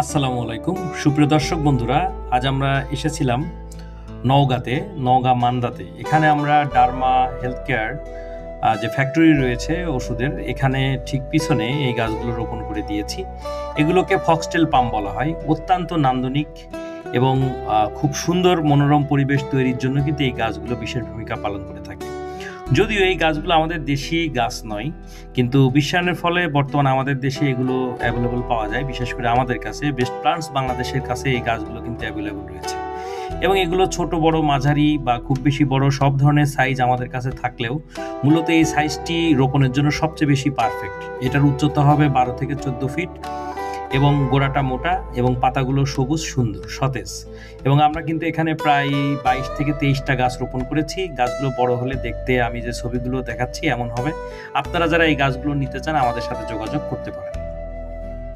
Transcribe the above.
আসসালামু আলাইকুম। সুপ্রিয় দর্শক বন্ধুরা, আজ আমরা এসেছিলাম নওগাঁতে, নওগাঁ মান্দাতে। এখানে আমরা ডার্মা হেলথ কেয়ার যে ফ্যাক্টরি রয়েছে ওষুধের, এখানে ঠিক পিছনে এই গাছগুলো রোপণ করে দিয়েছি। এগুলোকে ফক্সটেল পাম বলা হয়। অত্যন্ত নান্দনিক এবং খুব সুন্দর মনোরম পরিবেশ তৈরির জন্য কিন্তু এই গাছগুলো বিশেষ ভূমিকা পালন করে থাকে। যদিও এই গাছগুলো আমাদের দেশি গাছ নয়, কিন্তু বিশ্বায়নের ফলে বর্তমানে আমাদের দেশে এগুলো অ্যাভেলেবল পাওয়া যায়, বিশেষ করে আমাদের কাছে। বেস্ট প্লান্টস বাংলাদেশের কাছে এই গাছগুলো কিন্তু অ্যাভেলেবল রয়েছে। এবং এগুলো ছোট, বড়, মাঝারি বা খুব বেশি বড় সব ধরনের সাইজ আমাদের কাছে থাকলেও মূলত এই সাইজটি রোপণের জন্য সবচেয়ে বেশি পারফেক্ট এটার উচ্চতা হবে বারো থেকে চোদ্দ ফিট এবং গোড়াটা মোটা এবং পাতাগুলো সবুজ সুন্দর, সতেজ। এবং আমরা কিন্তু এখানে প্রায় বাইশ থেকে তেইশটা গাছ রোপণ করেছি। গাছগুলো বড় হলে দেখতে আমি যে ছবিগুলো দেখাচ্ছি এমন হবে। আপনারা যারা এই গাছগুলো নিতে চান আমাদের সাথে যোগাযোগ করতে পারেন।